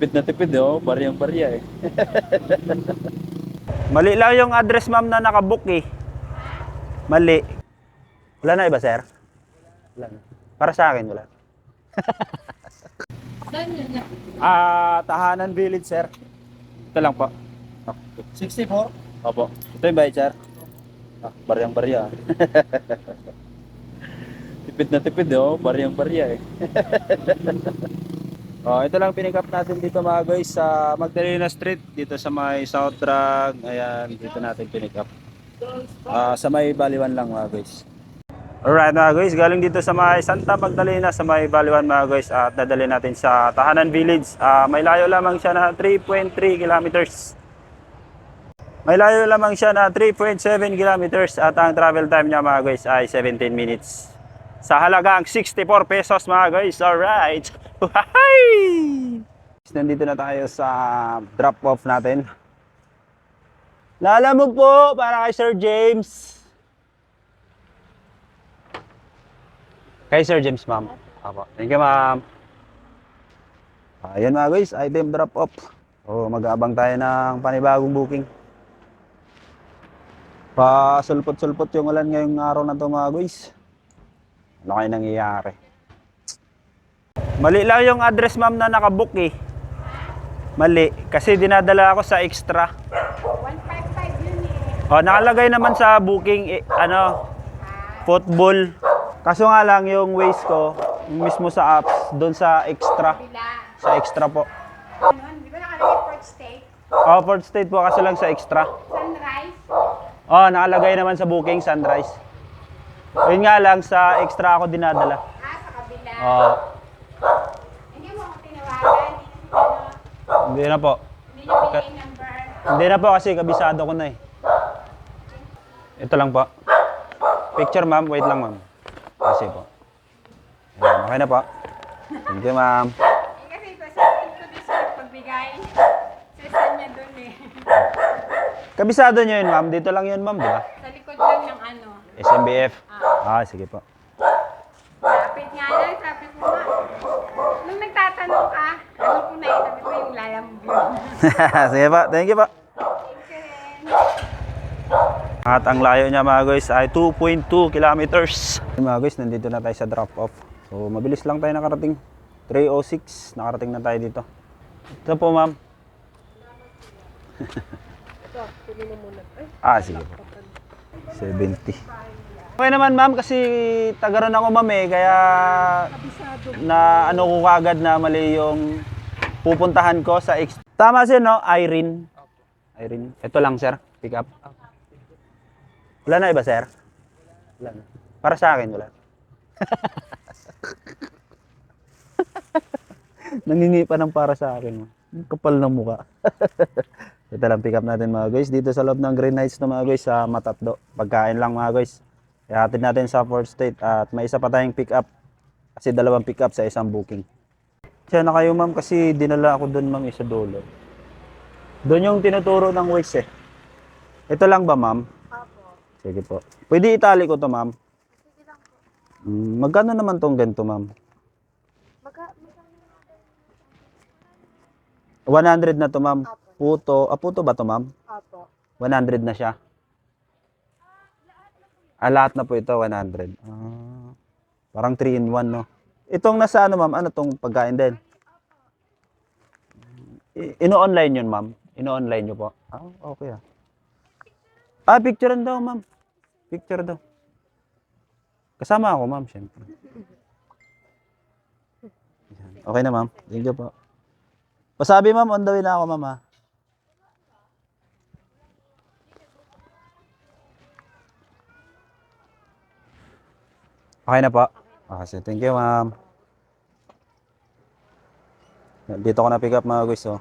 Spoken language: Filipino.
Tipid na tipid, oh. Bariyang barya eh. Mali lang yung address ma'am na nakabook eh. Mali. Wala na iba, sir? Wala na. Para sa akin, wala. Ah, Tahanan Village, sir. Ito lang po. 64? Opo. Ito yung bayad, sir. Ah, bariyang barya. tipid na tipid, oh. Bariyang barya eh. Oh, ito lang pinick up natin dito mga guys sa Magdalena Street dito sa may South Drag. Ayan, dito natin pinick up. Ah, sa may Baliwan lang mga guys. Alright mga guys, galing dito sa may Santa Magdalena sa may Baliwan mga guys at dadali natin sa Tahanan Village. Ah, may layo lamang siya na 3.3 kilometers. May layo lamang siya na 3.7 kilometers at ang travel time niya mga guys ay 17 minutes. Sa halagang 64 pesos mga guys. Alright. Hi! Nandito na tayo sa drop off natin. Lala mo po para kay Sir James. Kay Sir James, ma'am. Apo. Thank you, ma'am. Ayan mga guys, item drop off. Oh, mag-aabang tayo ng panibagong booking. Pa-sulpot-sulpot yung ulan ngayong araw na to mga guys. Ano kayo nangyayari? Mali lang yung address ma'am na nakabook eh. Mali. Kasi dinadala ako sa extra. 155 yun eh. Oh, nakalagay naman sa booking eh, ano, football. Kaso nga lang yung waste ko, yung mismo sa apps, doon sa extra. Sa extra po. Di ba nakalagay Port State? Oh, Port State po kasi lang sa extra. Sunrise? Oh, nakalagay naman sa booking sunrise. Yun nga lang sa extra ako dinadala. Ah, sa kabila. Oh, Hindi mo ako tinawagan. Hindi na po. Hindi niyo bigay number. Hindi na po kasi kabisado ko na eh. Ito lang po. Picture ma'am, wait lang ma'am. Kasi po. Ayan, okay na po. Thank you ma'am. Eh, kasi ito, sa ko din sa pagbigay. Sa saan niya dun eh. Kabisado nyo yun ma'am, dito lang yun ma'am, di ba? Sa likod lang ng ano. SMBF. Ah, sige po. Lapit nga lang, sabi ko nga. Nung nagtatanong ka, ano ko na itabi ko yung lalamog yun. sige po, thank you po. At ang layo niya mga guys ay 2.2 kilometers. Mga guys, nandito na tayo sa drop off. So mabilis lang tayo nakarating. 3.06, nakarating na tayo dito. Ito po ma'am. ah, sige po. 70. Okay naman ma'am kasi tagaran ako ma'am eh, kaya na ano ko kagad na mali yung pupuntahan ko sa ex- Tama siya no, Irene. Irene. Ito lang sir, pick up. Wala na iba, sir? Wala na. Para sa akin, wala. Nangingi pa ng para sa akin. Ang Kapal ng muka. Ito lang pick up natin mga guys. Dito sa loob ng Green Heights na mga guys sa Matatdo. Pagkain lang mga guys. Ihatid natin sa Fort State at may isa pa tayong pick up. Kasi dalawang pick up sa isang booking. Siya na kayo ma'am kasi dinala ako doon ma'am isa dulo. Doon yung tinuturo ng Waze eh. Ito lang ba ma'am? Opo. Sige po. Pwede itali ko to, ma'am. Sige lang po. Mm, magkano naman tong ganito, ma'am? Magka, magka, 100 na to, ma'am. Puto. Ah, puto ba to, ma'am? Opo. 100 na siya. Ah, lahat na po ito, 100. Ah, parang 3 in 1, no? Itong nasa ano, ma'am? Ano tong pagkain din? Ino-online yun, ma'am? Ino-online nyo po? Ah, okay ah. Ah, picturean daw, ma'am. Picture daw. Kasama ako, ma'am, syempre. Okay na, ma'am. Thank you po. Pasabi, ma'am, on the way na ako, ma'am, ah. Okay na po. Okay, so thank you, ma'am. Dito ko na pick up mga guys, oh.